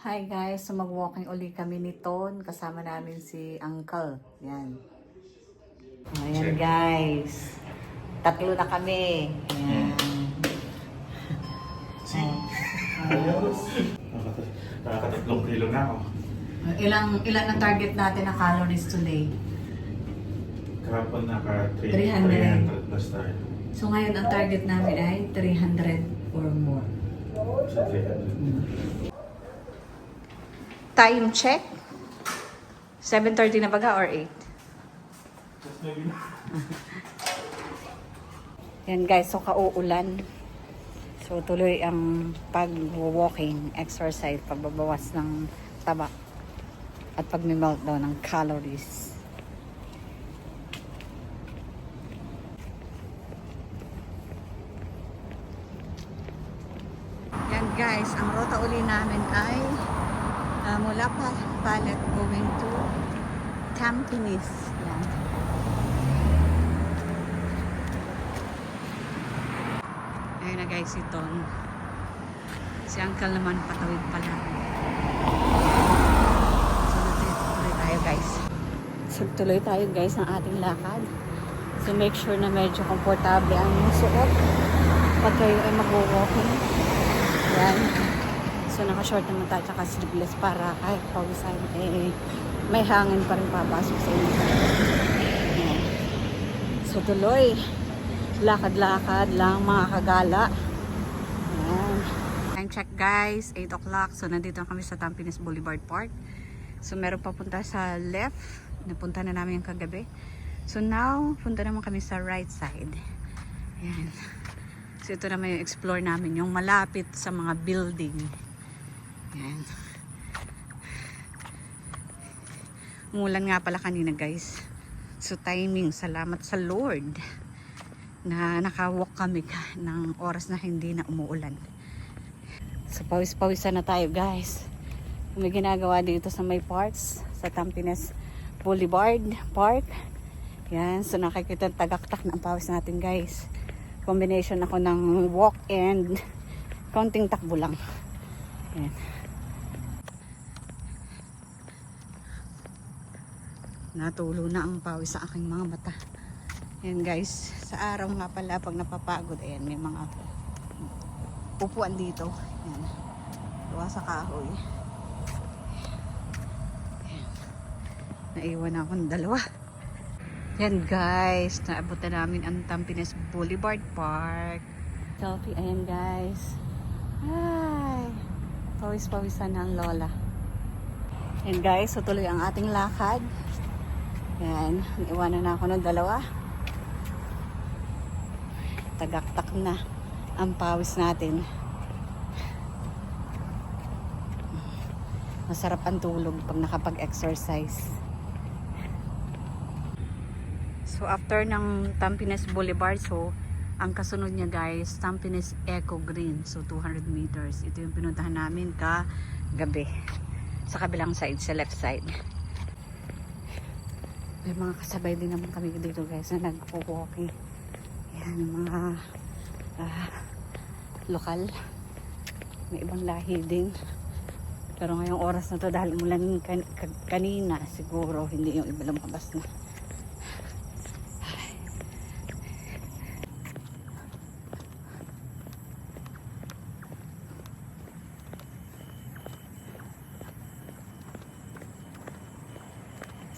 Hi guys, so mag-walking uli kami ni Ton. Kasama namin si Uncle. Yan. Ayan guys. Tatlo na kami. Yan. Nakakatatlong kilo na ako. Ilang ilan ang target natin na calories today? Kahapon naka 300. 300 plus tayo. So ngayon ang target namin ay 300 or more. Sa 300. Time check. 7.30 na baga or 8? Just maybe na. Yan guys, so kauulan. So tuloy ang pag-walking, exercise, pagbabawas ng taba at pag-meltdown ng calories. Yan guys, ang rota uli namin ay ah, mula pa Palet going to Tampines. Yan. Ayun na guys, si Ton. Si Uncle naman patawid pala. So, tuloy tayo guys. So, tuloy tayo guys ng ating lakad. So, make sure na medyo komportable ang suot pag kayo ay mag-walking. Yan. So, naka-short naman tayo tsaka sleeveless para kahit pawisan, eh, may hangin pa rin papasok sa inyo. So, tuloy lakad-lakad lang mga kagala. Ayan. Time check guys, 8 o'clock. So nandito na kami sa Tampines Boulevard Park. So meron papunta sa left. Napunta na namin yung kagabi. So now, punta naman kami sa right side. Ayan. So ito naman yung explore namin, yung malapit sa mga building. Ayan. Umulan nga pala kanina guys. So timing, salamat sa Lord na nakawalk kami ka ng oras na hindi na umuulan. So pawis-pawisan na tayo guys. May ginagawa dito sa may parks sa Tampines Boulevard Park. Yan, so nakikita ang tagaktak ng pawis natin guys. Combination ako ng walk and counting takbo lang. Yan. Natulo na ang pawis sa aking mga mata. Yan guys, sa araw nga pala pag napapagod, ayan, may mga upuan dito. Yan. Gawa sa kahoy. Ayan. Naiwan ako ng dalawa. Yan guys, naabot na namin ang Tampines Boulevard Park. Selfie, ayan guys. Ay, pawis-pawisan ng lola. Yan guys, so ang ating lakad. Yan, naiwanan na ako ng dalawa tagaktak na ang pawis natin. Masarap ang tulog pag nakapag-exercise. So after ng Tampines Boulevard, so ang kasunod niya guys, Tampines Eco Green. So 200 meters. Ito yung pinuntahan namin ka gabi. Sa kabilang side, sa left side. May mga kasabay din naman kami dito guys na nag-walking. Yan, mga ah, lokal. May ibang lahi din. Pero ngayong oras na to dahil umulan kan kan- kanina siguro hindi yung iba lumabas na. Ay.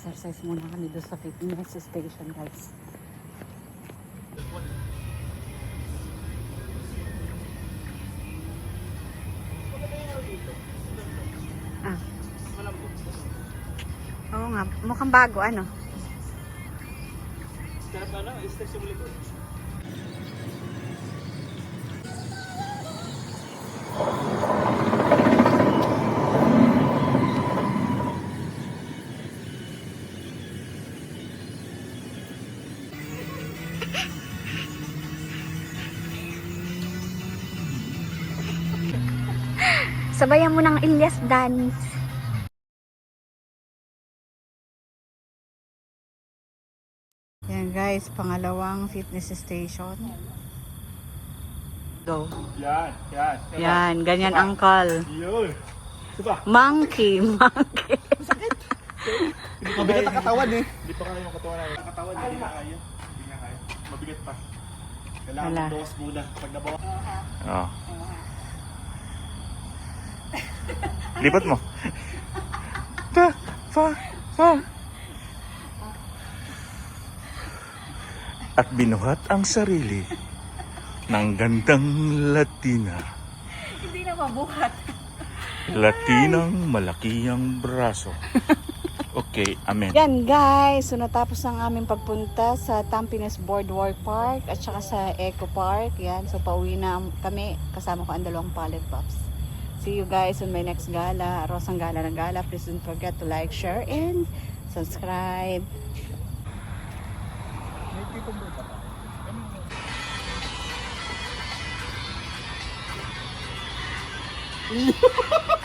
Exercise muna kami doon sa fitness station guys. Ah. Oo nga, mukhang bago ano. Sabayan mo ng Ilyas dance. Yan guys, pangalawang fitness station. Go. Yan, yan. Yan, ganyan uncle. Yun. Monkey, monkey. Mabigat ang katawan eh. Hindi pa kaya yung katawan. Ang katawan, hindi na kaya. Hindi na kaya. Mabigat pa. Kailangan Wala. bawas muna. Pag nabawas. Oo. Lipat mo. Pa, pa, pa. At binuhat ang sarili ng gandang Latina. Hindi na mabuhat. Latinang malaki ang braso. Okay, amen. Yan guys, so natapos ang aming pagpunta sa Tampines Boardwalk Park at saka sa Eco Park. Yan, so pauwi na kami kasama ko ang dalawang pallet pups. See you guys on my next gala, Rosang Gala ng Gala. Please don't forget to like, share, and subscribe.